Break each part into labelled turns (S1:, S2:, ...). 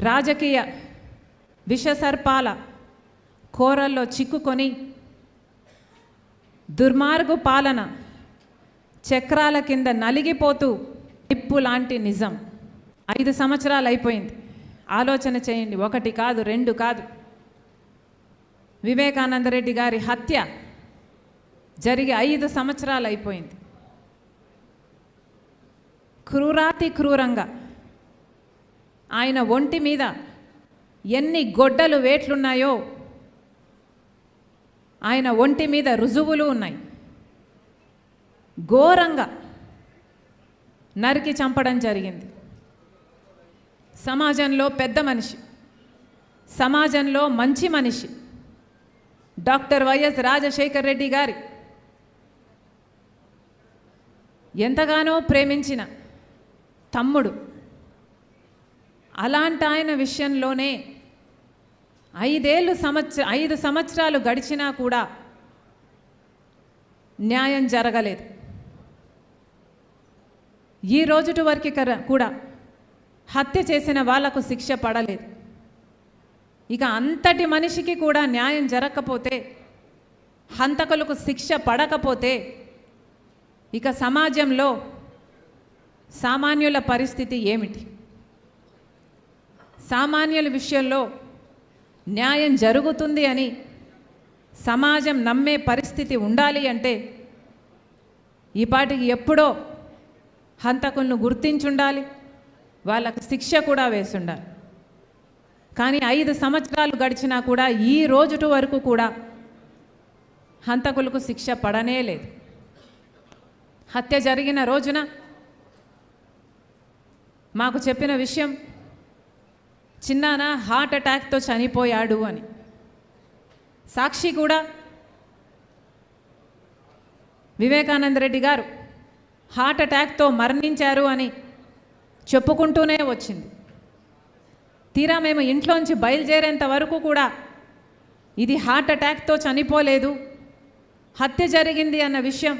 S1: రాజకీయ విషసర్పాల కోరల్లో చిక్కుకొని దుర్మార్గు పాలన చక్రాల కింద నలిగిపోతూ నిప్పు లాంటి నిజం. ఐదు సంవత్సరాలు అయిపోయింది. ఆలోచన చేయండి. ఒకటి కాదు రెండు కాదు. వివేకానందరెడ్డి గారి హత్య జరిగి ఐదు సంవత్సరాలు అయిపోయింది. క్రూరాతి క్రూరంగా ఆయన ఒంటి మీద ఎన్ని గొడ్డలు వేట్లున్నాయో ఆయన ఒంటి మీద రుజువులు ఉన్నాయి. ఘోరంగా నరికి చంపడం జరిగింది. సమాజంలో పెద్ద మనిషి సమాజంలో మంచి మనిషి డాక్టర్ వైఎస్ రాజశేఖర్ రెడ్డి గారి ఎంతగానో ప్రేమించిన తమ్ముడు అలాంటి ఆయన విషయంలోనే ఐదేళ్ళు సంవత్సర ఐదు సంవత్సరాలు గడిచినా కూడా న్యాయం జరగలేదు. ఈ రోజుటి వరకు కర- కూడా హత్య చేసిన వాళ్ళకు శిక్ష పడలేదు. ఇక అంతటి మనిషికి కూడా న్యాయం జరగకపోతే హంతకులకు శిక్ష పడకపోతే ఇక సమాజంలో సామాన్యుల పరిస్థితి ఏమిటి? సామాన్యుల విషయంలో న్యాయం జరుగుతుంది అని సమాజం నమ్మే పరిస్థితి ఉండాలి అంటే ఈ పాటికి ఎప్పుడో హంతకులను గుర్తించుండాలి వాళ్ళకు శిక్ష కూడా వేసుండాలి. కానీ ఐదు సంవత్సరాలు గడిచినా కూడా ఈ రోజుటి వరకు కూడా హంతకులకు శిక్ష పడనే లేదు. హత్య జరిగిన రోజున మాకు చెప్పిన విషయం చిన్నాన హార్ట్ అటాక్తో చనిపోయాడు అని. సాక్షి కూడా వివేకానంద రెడ్డి గారు హార్ట్ అటాక్తో మరణించారు అని చెప్పుకుంటూనే వచ్చింది. తీరా మేము ఇంట్లోంచి బయలుదేరేంత వరకు కూడా ఇది హార్ట్ అటాక్తో చనిపోలేదు హత్య జరిగింది అన్న విషయం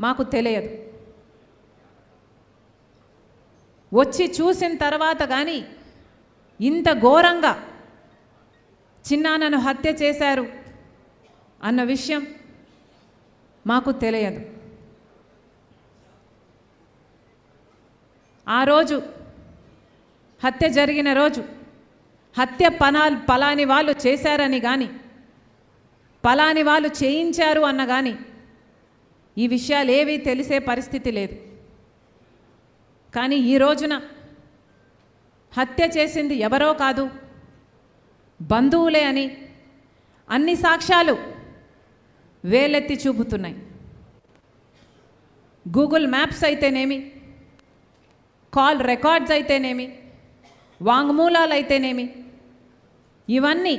S1: మాకు తెలియదు. వచ్చి చూసిన తర్వాత కానీ ఇంత ఘోరంగా చిన్నాన్నను హత్య చేశారు అన్న విషయం మాకు తెలియదు. ఆ రోజు హత్య జరిగిన రోజు హత్య పనాలు పలాని వాళ్ళు చేశారని కానీ పలాని వాళ్ళు చేయించారు అన్న కానీ ఈ విషయాలు ఏవీ తెలిసే పరిస్థితి లేదు. కానీ ఈ రోజున హత్య చేసింది ఎవరో కాదు. బంధువులే అని అన్ని సాక్ష్యాలు వేలెత్తి చూపుతున్నాయి. గూగుల్ మ్యాప్స్ అయితేనేమి కాల్ రికార్డ్స్ అయితేనేమి వాంగ్మూలాలు అయితేనేమి ఇవన్నీ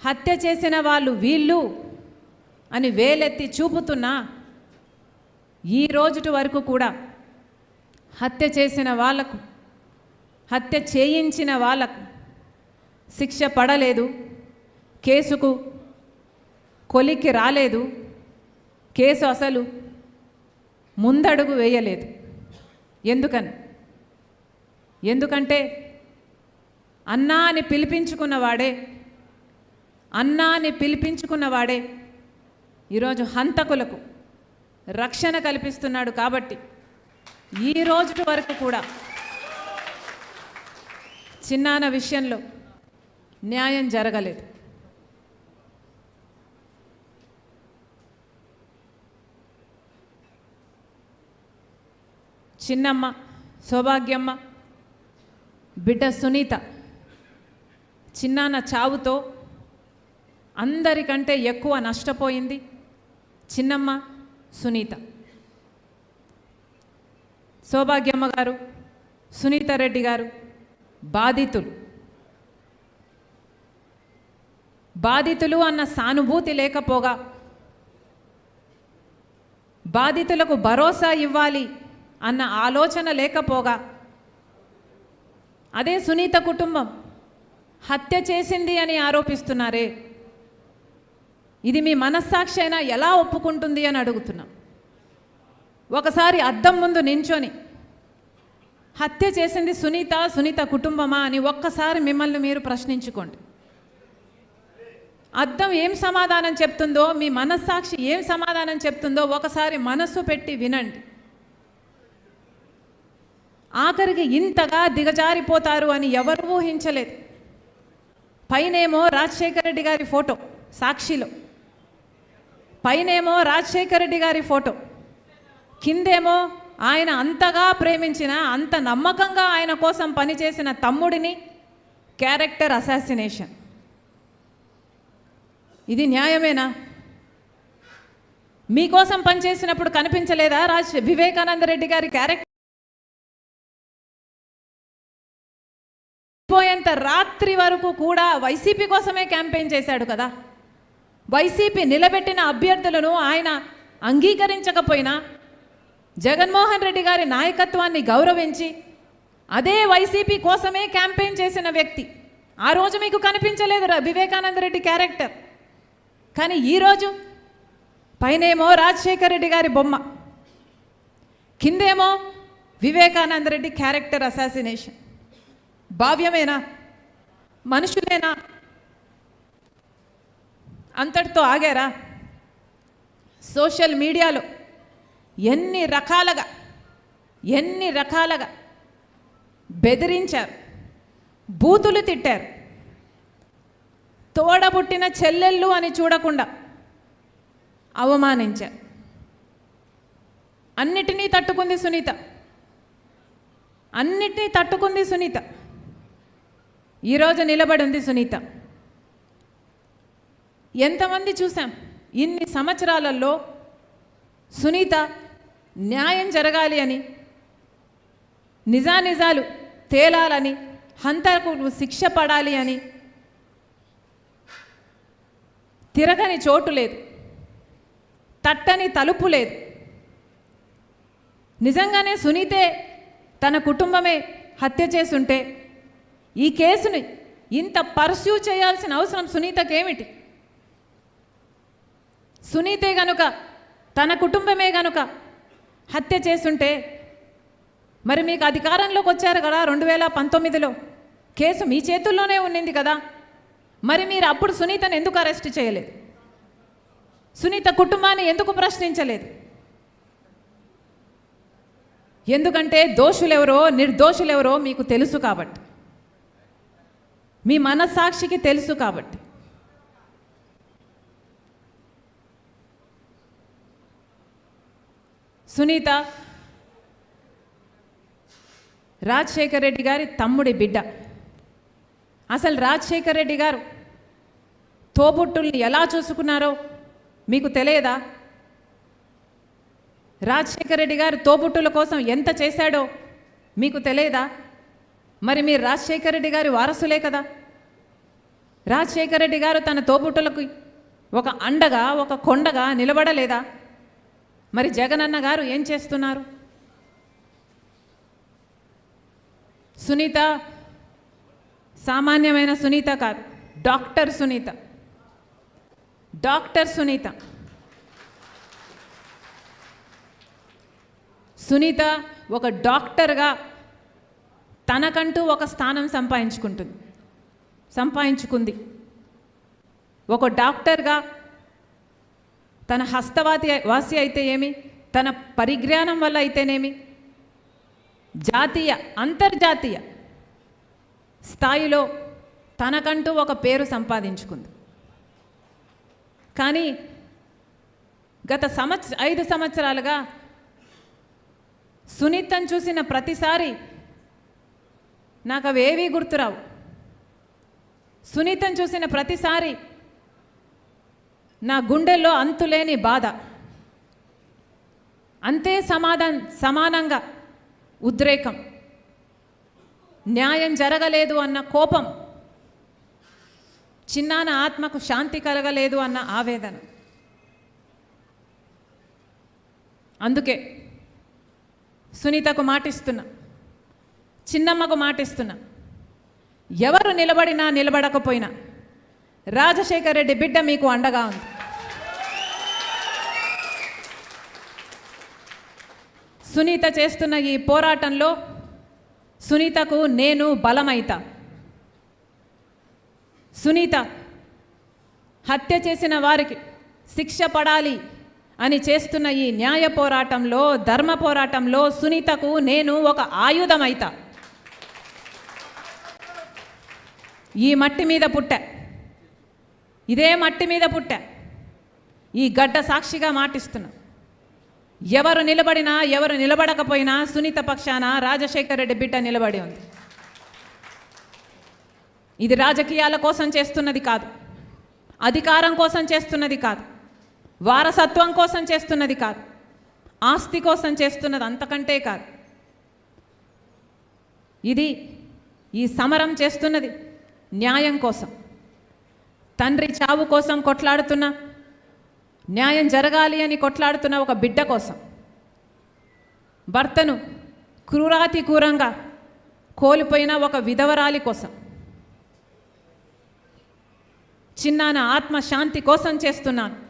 S1: హత్య చేసిన వాళ్ళు వీళ్ళు అని వేలెత్తి చూపుతున్నా ఈ రోజుటి వరకు కూడా హత్య చేసిన వాళ్ళకు హత్య చేయించిన వాళ్ళకు శిక్ష పడలేదు కేసుకు కొలిక్కి రాలేదు కేసు అసలు ముందడుగు వేయలేదు. ఎందుకని? ఎందుకంటే అన్నా అని పిలిపించుకున్నవాడే అన్నా అని పిలిపించుకున్నవాడే ఈరోజు హంతకులకు రక్షణ కల్పిస్తున్నాడు కాబట్టి ఈ రోజు వరకు కూడా చిన్నాన విషయంలో న్యాయం జరగలేదు. చిన్నమ్మ సౌభాగ్యమ్మ బిడ్డ సునీత చిన్నాన్న చావుతో అందరికంటే ఎక్కువ నష్టపోయింది చిన్నమ్మ సునీత. సౌభాగ్యమ్మ గారు సునీత రెడ్డి గారు బాధితులు. బాధితులు అన్న సానుభూతి లేకపోగా బాధితులకు భరోసా ఇవ్వాలి అన్న ఆలోచన లేకపోగా అదే సునీత కుటుంబం హత్య చేసింది అని ఆరోపిస్తున్నారే. ఇది మీ మనస్సాక్షి అయినా ఎలా ఒప్పుకుంటుంది అని అడుగుతున్నాం. ఒకసారి అద్దం ముందు నించొని హత్య చేసింది సునీత సునీత కుటుంబమా అని ఒక్కసారి మిమ్మల్ని మీరు ప్రశ్నించుకోండి. అర్థం ఏం సమాధానం చెప్తుందో మీ మనస్సాక్షి ఏం సమాధానం చెప్తుందో ఒకసారి మనస్సు పెట్టి వినండి. ఆఖరికి ఇంతగా దిగజారిపోతారు అని ఎవరు ఊహించలేదు. పైనేమో రాజశేఖర రెడ్డి గారి ఫోటో సాక్షిలో. పైనేమో రాజశేఖర రెడ్డి గారి ఫోటో. కిందేమో ఆయన అంతగా ప్రేమించిన అంత నమ్మకంగా ఆయన కోసం పనిచేసిన తమ్ముడిని క్యారెక్టర్ అసాసినేషన్. ఇది న్యాయమేనా? మీకోసం పనిచేసినప్పుడు కనిపించలేదా రాజ్ వివేకానంద రెడ్డి గారి క్యారెక్టర్? పోయేంత రాత్రి వరకు కూడా వైసీపీ కోసమే క్యాంపెయిన్ చేశాడు కదా. వైసీపీ నిలబెట్టిన అభ్యర్థులను ఆయన అంగీకరించకపోయినా జగన్మోహన్ రెడ్డి గారి నాయకత్వాన్ని గౌరవించి అదే వైసీపీ కోసమే క్యాంపెయిన్ చేసిన వ్యక్తి. ఆ రోజు మీకు కనిపించలేదు వివేకానంద రెడ్డి క్యారెక్టర్. కానీ ఈరోజు పైనేమో రాజశేఖర రెడ్డి గారి బొమ్మ. కిందేమో వివేకానంద రెడ్డి క్యారెక్టర్ అసాసినేషన్. భావ్యమేనా? మనుషులేనా? అంతటితో ఆగారా? సోషల్ మీడియాలో ఎన్ని రకాలుగా ఎన్ని రకాలుగా బెదిరించారు బూతులు తిట్టారు. తోడబుట్టిన చెల్లెళ్ళు అని చూడకుండా అవమానించారు. అన్నిటినీ తట్టుకుంది సునీత. అన్నిటినీ తట్టుకుంది సునీత. ఈరోజు నిలబడి ఉంది సునీత. ఎంతమంది చూసాం ఇన్ని సంవత్సరాలలో సునీత న్యాయం జరగాలి అని నిజానిజాలు తేలాలని హంతకు శిక్ష పడాలి అని తిరగని చోటు లేదు తట్టని తలుపు లేదు. నిజంగానే సునీతే తన కుటుంబమే హత్య చేసుంటే ఈ కేసుని ఇంత పర్స్యూ చేయాల్సిన అవసరం సునీతకేమిటి? సునీతే గనుక తన కుటుంబమే గనుక హత్య చేస్తుంటే మరి మీకు అధికారంలోకి వచ్చారు కదా రెండు వేల పంతొమ్మిదిలో. కేసు మీ చేతుల్లోనే ఉన్నింది కదా. మరి మీరు అప్పుడు సునీతను ఎందుకు అరెస్ట్ చేయలేదు? సునీత కుటుంబాన్ని ఎందుకు ప్రశ్నించలేదు? ఎందుకంటే దోషులెవరో నిర్దోషులెవరో మీకు తెలుసు కాబట్టి. మీ మనస్సాక్షికి తెలుసు కాబట్టి. సునీత రాజశేఖర రెడ్డి గారి తమ్ముడి బిడ్డ. అసలు రాజశేఖర రెడ్డి గారు తోబుట్టుల్ని ఎలా చూసుకున్నారో మీకు తెలియదా? రాజశేఖర రెడ్డి గారు తోబుట్టుల కోసం ఎంత చేశాడో మీకు తెలియదా? మరి మీరు రాజశేఖర రెడ్డి గారి వారసులే కదా. రాజశేఖర రెడ్డి గారు తన తోబుట్టులకు ఒక అండగా ఒక కొండగా నిలబడలేదా? మరి జగనన్న గారు ఏం చేస్తున్నారు? సునీత సామాన్యమైన సునీత కాదు డాక్టర్ సునీత. డాక్టర్ సునీత. సునీత ఒక డాక్టర్గా తనకంటూ ఒక స్థానం సంపాదించుకుంటుంది సంపాదించుకుంది. ఒక డాక్టర్గా తన హస్తవాతి వాసి అయితే ఏమి? తన పరిజ్ఞానం వల్ల అయితేనేమి? జాతీయ అంతర్జాతీయ స్థాయిలో తనకంటూ ఒక పేరు సంపాదించుకుంది. కానీ గత సంవత్సర ఐదు సంవత్సరాలుగా సునీతను చూసిన ప్రతిసారి నాకు అవేవీ గుర్తురావు. సునీతను చూసిన ప్రతిసారి నా గుండెల్లో అంతులేని బాధ. అంతే సమాధాన సమానంగా ఉద్రేకం. న్యాయం జరగలేదు అన్న కోపం. చిన్నాన ఆత్మకు శాంతి కలగలేదు అన్న ఆవేదన. అందుకే సునీతకు మాటిస్తున్నా. చిన్నమ్మకు మాటిస్తున్నా. ఎవరు నిలబడినా నిలబడకపోయినా. రాజశేఖర్ రెడ్డి బిడ్డ మీకు అండగా ఉంది. సునీత చేస్తున్న ఈ పోరాటంలో సునీతకు నేను బలమైతా. సునీత హత్య చేసిన వారికి శిక్ష పడాలి అని చేస్తున్న ఈ న్యాయ పోరాటంలో ధర్మ పోరాటంలో సునీతకు నేను ఒక ఆయుధమైతా. ఈ మట్టి మీద పుట్ట. ఇదే మట్టి మీద పుట్ట. ఈ గడ్డ సాక్షిగా మాటిస్తున్నా. ఎవరు నిలబడినా ఎవరు నిలబడకపోయినా సునీత పక్షాన రాజశేఖర్ రెడ్డి బిడ్డ నిలబడి ఉంది. ఇది రాజకీయాల కోసం చేస్తున్నది కాదు. అధికారం కోసం చేస్తున్నది కాదు. వారసత్వం కోసం చేస్తున్నది కాదు. ఆస్తి కోసం చేస్తున్నది అంతకంటే కాదు. ఇది ఈ సమరం చేస్తున్నది న్యాయం కోసం. తండ్రి చావు కోసం కొట్లాడుతున్న న్యాయం జరగాలి అని కొట్లాడుతున్న ఒక బిడ్డ కోసం. భర్తను క్రూరాతి క్రూరంగా కోల్పోయిన ఒక విధవరాలి కోసం. చిన్నాన ఆత్మ శాంతి కోసం చేస్తున్నాను.